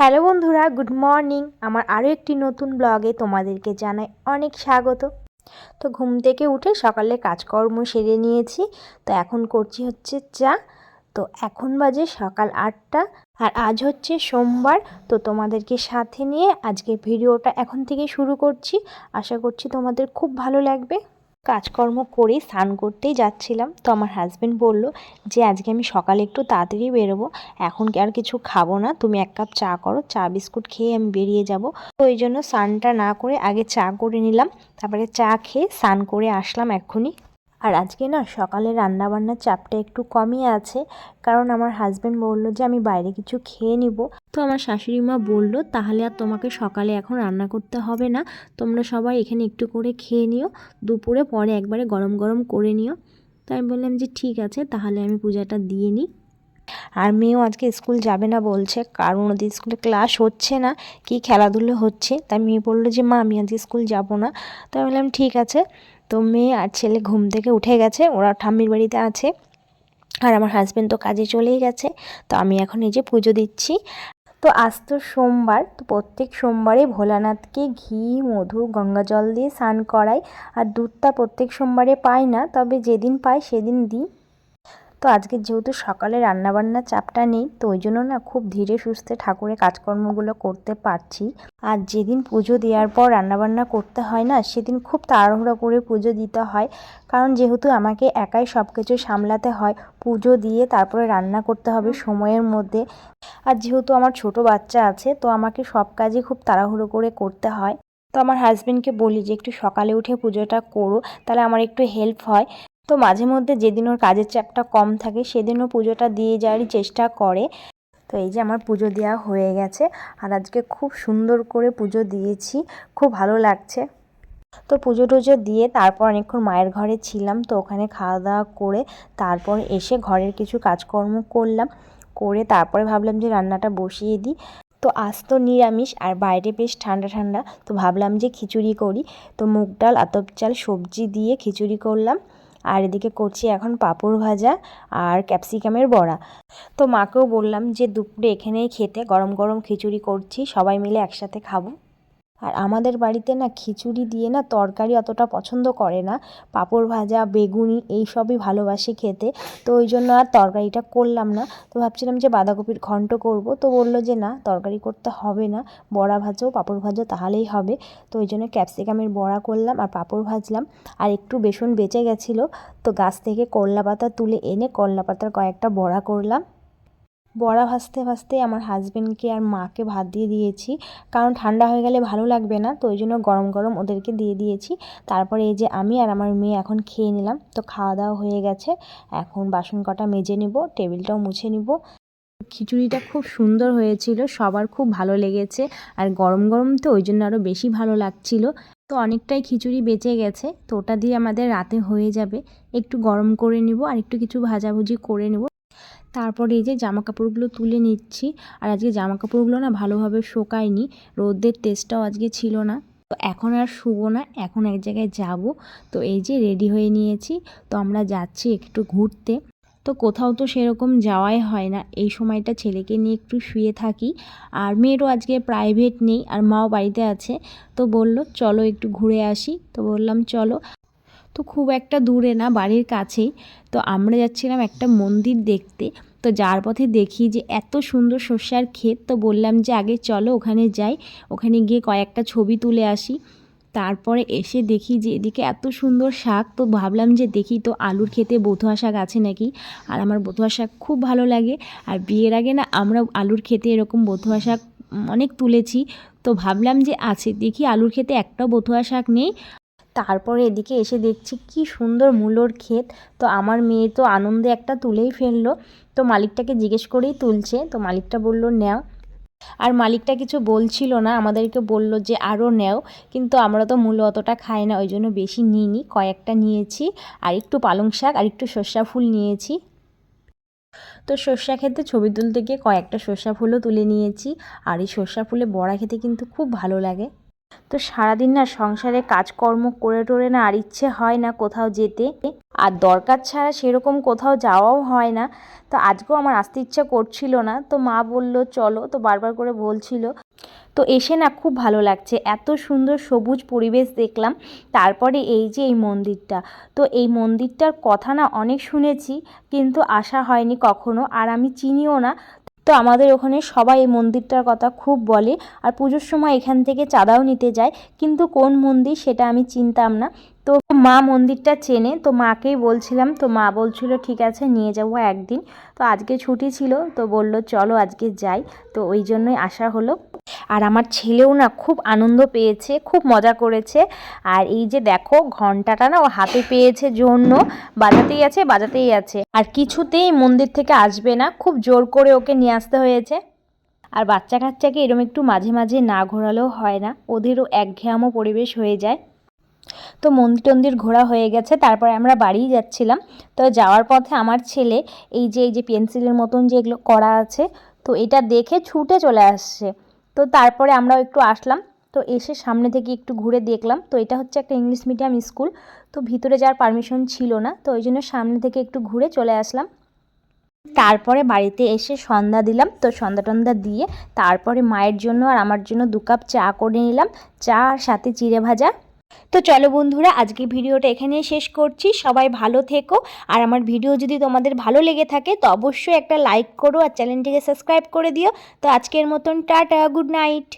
Hello বন্ধুরা, good morning. আমার আরও একটি নতুন ব্লগে তোমাদেরকে জানাই অনেক স্বাগত। তো ঘুম থেকে উঠে সকালে কাজকর্ম সেরে নিয়েছি। তো এখন করছি হচ্ছে চা। তো এখন বাজে সকাল আটটা। আর আজ হচ্ছে সোমবার। তো তোমাদেরকে সাথে নিয়ে আজকের ভিডিওটা এখন থেকে শুরু করছি। আশা করছি তোমাদের খুব ভালো লাগবে। কাজকর্ম করে স্নান করতেই যাচ্ছিলাম। তো আমার হাজব্যান্ড বলল যে, আজকে আমি সকালে একটু তাড়াতাড়ি বেরোবো। এখন কি আর কিছু খাব না? তুমি এক কাপ চা করো। চা, বিস্কুট খেয়ে আমি বেরিয়ে যাব। তো ওই জন্য স্নানটা না করে আগে চা করে নিলাম। তারপরে চা খেয়ে স্নান করে আসলাম এক্ষুনি। আর আজকে না সকালে রান্নাবান্নার চাপটা একটু কমই আছে, কারণ আমার হাজব্যান্ড বলল যে আমি বাইরে কিছু খেয়ে নিব। তো আমার শাশুড়ি মা বলল, তাহলে আর তোমাকে সকালে এখন রান্না করতে হবে না, তোমরা সবাই এখানে একটু করে খেয়ে নিও, দুপুরে পরে একবারে গরম গরম করে নিও। তাই বললাম যে ঠিক আছে, তাহলে আমি পূজাটা দিয়ে নিই। আর মেয়েও আজকে স্কুল যাবে না বলছে, কারণ ওদের স্কুলে ক্লাস হচ্ছে না, কি খেলাধুলো হচ্ছে? তাই মেয়ে বলল যে, মা, আমি আজকে স্কুল যাব না। তো আমি বললাম, ঠিক আছে। তো মেয়ে আর ছেলে ঘুম থেকে উঠে গেছে, ওরা ঠাম্মির বাড়িতে আছে আর আমার হাজব্যান্ড তো কাজে চলেই গেছে, তো আমি এখন এই যে পুজো দিচ্ছি। তো আজ তো সোমবার, তো প্রত্যেক সোমবারে ভোলানাথকে ঘি, মধু, গঙ্গা জল দিয়ে স্নান করাই, আর দুধটা প্রত্যেক সোমবারে পাই না, তবে যেদিন পাই সেদিন দিই। তো আজকে যেহেতু সকালে রান্নাবান্নার চাপটা নেই, তো ওই জন্য না খুব ধীরে সুস্থে ঠাকুরের কাজকর্মগুলো করতে পারছি। আর যেদিন পুজো দেওয়ার পর রান্নাবান্না করতে হয় না, সেদিন খুব তাড়াহুড়ো করে পুজো দিতে হয়। কারণ যেহেতু আমাকে একাই সব কিছু সামলাতে হয়, পুজো দিয়ে তারপরে রান্না করতে হবে সময়ের মধ্যে। আর যেহেতু আমার ছোট বাচ্চা আছে, তো আমাকে সব কাজই খুব তাড়াহুড়ো করে করতে হয়। তো আমার হাজব্যান্ডকে বলি যে, একটু সকালে উঠে পুজোটা করো, তাহলে আমার একটু হেল্প হয়। তো মাঝে মধ্যে যেদিন ওর কাজের চাপটা কম থাকে, সেদিনও পুজোটা দিয়ে যাওয়ারই চেষ্টা করে। তো এই যে আমার পুজো দেওয়া হয়ে গেছে, আর আজকে খুব সুন্দর করে পুজো দিয়েছি, খুব ভালো লাগছে। তো পুজো টুজো দিয়ে তারপর অনেকক্ষণ মায়ের ঘরে ছিলাম, তো ওখানে খাওয়া দাওয়া করে তারপর এসে ঘরের কিছু কাজকর্ম করলাম, করে তারপরে ভাবলাম যে রান্নাটা বসিয়ে দিই। তো আজ তো নিরামিষ আর বাইরে বেশ ঠান্ডা ঠান্ডা, তো ভাবলাম যে খিচুড়ি করি। তো মুগ ডাল, আতপ চাল, সবজি দিয়ে খিচুড়ি করলাম। আর এদিকে করছি এখন পাঁপড় ভাজা আর ক্যাপসিকামের বড়া। তো মাকেও বললাম যে দুপুরে এখানেই খেতে, গরম গরম খিচুড়ি করছি, সবাই মিলে একসাথে খাব। আর আমাদের বাড়িতে না খিচুড়ি দিয়ে না তরকারি অতটা পছন্দ করে না। পাঁপড় ভাজা, বেগুনি এই সবই ভালোবাসে খেতে। তো ওই জন্য আর তরকারিটা করলাম না। তো ভাবছিলাম যে বাঁধাকপির ঘন্ট করব। তো বলল যে না, তরকারি করতে হবে না। বড়া ভাজো, পাঁপড় ভাজো, তাহলেই হবে। তো ওই জন্য ক্যাপসিকামের বড়া করলাম আর পাঁপড় ভাজলাম। আর একটু বেসন বেঁচে গেছিল। তো গাছ থেকে করলা পাতা তুলে এনে করলা পাতার কয়েকটা বড়া করলাম। বড়া ভাজতে ভাজতে আমার হাজব্যান্ডকে আর মাকে ভাত দিয়ে দিয়েছি। কারণ ঠান্ডা হয়ে গেলে ভালো লাগবে না, তো ওই জন্য গরম গরম ওদেরকে দিয়ে দিয়েছি। তারপরে এই যে আমি আর আমার মেয়ে এখন খেয়ে নিলাম, তো খাওয়া দাওয়া হয়ে গেছে। এখন বাসন কটা মেজে নিব, টেবিলটাও মুছে নিব। খিচুড়িটা খুব সুন্দর হয়েছিল, সবার খুব ভালো লেগেছে। আর গরম গরম তো ওই জন্য আরও বেশি ভালো লাগছিল। তো অনেকটাই খিচুড়ি বেঁচে গেছে, তো ওটা দিয়ে আমাদের রাতে হয়ে যাবে। একটু গরম করে নিব আর একটু কিছু ভাজাভুজি করে নেব। তারপরে এই যে জামা কাপড়গুলো তুলে নিচ্ছি। আর আজকে জামা কাপড়গুলো না ভালোভাবে শোকায়নি, রোদের তেজটাও আজকে ছিল না। তো এখন আর শুবো না, এখন এক জায়গায় যাব। তো এই যে রেডি হয়ে নিয়েছি, তো আমরা যাচ্ছি একটু ঘুরতে। তো কোথাও তো সেরকম যাওয়াই হয় না, এই সময়টা ছেলেকে নিয়ে একটু শুয়ে থাকি। আর মেয়েরও আজকে প্রাইভেট নেই, আর মাও বাড়িতে আছে। তো বলল, চলো একটু ঘুরে আসি। তো বললাম, চলো। তো খুব একটা দূরে না, বাড়ির কাছেই। তো আমরা যাচ্ছিলাম একটা মন্দির দেখতে। তো যার পথে দেখি যে এত সুন্দর শস্যার ক্ষেত, তো বললাম যে আগে চলো ওখানে যাই। ওখানে গিয়ে কয়েকটা ছবি তুলে আসি। তারপরে এসে দেখি যে এদিকে এত সুন্দর শাক, তো ভাবলাম যে দেখি তো আলুর খেতে বথুয়া শাক আছে নাকি? আর আমার বথুয়া শাক খুব ভালো লাগে। আর বিয়ের আগে না আমরা আলুর খেতে এরকম বথুয়া শাক অনেক তুলেছি। তো ভাবলাম যে আছে, দেখি আলুর খেতে একটাও বথুয়া শাক নেই। তারপরে এদিকে এসে দেখছি কি সুন্দর মূলোর ক্ষেত। তো আমার মেয়ে তো আনন্দে একটা তুলেই ফেলল। তো মালিকটাকে জিজ্ঞেস করেই তুলছে। তো মালিকটা বলল, নেও। আর মালিকটা কিছু বলছিল না। আমাদেরকে বলল যে আরও নেও। কিন্তু আমরা তো মূল্য অতটা খাই না, ওই জন্য বেশি নিইনি। কয়েকটা নিয়েছি। আর একটু পালং শাক আর একটু সর্ষা ফুল নিয়েছি। তো সর্ষা খেতে ছবি তুলতে গিয়ে কয়েকটা সর্ষা ফুলও তুলে নিয়েছি। আর এই সর্ষা ফুলে বড়া খেতে কিন্তু খুব ভালো লাগে। তো সারাদিন না সংসারে কাজকর্ম করে টোরে না আর ইচ্ছে হয় না কোথাও যেতে। আর দরকার ছাড়া সেরকম কোথাও যাওয়াও হয় না। তো আজকেও আমার আসতে ইচ্ছা করছিল না। তো মা বলল, চলো। তো বারবার করে বলছিল। তো এসে না খুব ভালো লাগছে। এত সুন্দর সবুজ পরিবেশ দেখলাম। তারপরে এই যে এই মন্দিরটা। তো এই মন্দিরটার কথা না অনেক শুনেছি, কিন্তু আসা হয়নি কখনো। আর আমি চিনিও না। তো আমাদের ওখানে সবাই এই মন্দিরটার কথা খুব বলে। আর পুজোর সময় এখান থেকে চাঁদাও নিতে যায়। কিন্তু কোন মন্দির সেটা আমি চিনতাম না। তো মা মন্দিরটা চেনে। তো মাকেই বলছিলাম, তো মা বলছিল, ঠিক আছে, নিয়ে যাব একদিন। তো আজকে ছুটি ছিল। তো বলল, চলো আজকে যাই। তো ওই জন্যই আসা হলো। আর আমার ছেলেও না খুব আনন্দ পেয়েছে, খুব মজা করেছে। আর এই যে দেখো, ঘন্টাটা না ও হাতে পেয়েছে জন্য, বাজাতেই আছে বাজাতেই আছে। আর কিছুতেই মন্দির থেকে আসবে না, খুব জোর করে ওকে নিয়ে আসতে হয়েছে। আর বাচ্চা কাচ্চাকে এরম একটু মাঝে মাঝে না ঘোরালেও হয় না, ওদেরও একঘেয়ামো পরিবেশ হয়ে যায়। তো মন্দির টন্দির ঘোরা হয়ে গেছে, তারপরে আমরা বাড়িই যাচ্ছিলাম। তো যাওয়ার পথে আমার ছেলে, এই যে এই যে পেন্সিলের মতন যেগুলো করা আছে, তো এটা দেখে ছুটে চলে আসছে। তো তারপরে আমরাও একটু আসলাম। তো এসে সামনে থেকে একটু ঘুরে দেখলাম। তো এটা হচ্ছে একটা ইংলিশ মিডিয়াম স্কুল। তো ভিতরে যাওয়ার পারমিশন ছিল না। তো ওই জন্য সামনে থেকে একটু ঘুরে চলে আসলাম। তারপরে বাড়িতে এসে সন্ধ্যা দিলাম। তো সন্ধ্যা টন্ধা দিয়ে তারপরে মায়ের জন্য আর আমার জন্য দু কাপ চা করে নিলাম। চা আর সাথে চিড়ে ভাজা। তো চলো বন্ধুরা আজকে ভিডিওটা এখানে শেষ করছি। সবাই ভালো থেকো। আর আমার ভিডিও যদি তোমাদের ভালো লেগে থাকে, তো অবশ্যই একটা লাইক করো আর চ্যানেলটিকে সাবস্ক্রাইব করে দিও। তো আজকের মতন টাটা, গুড নাইট।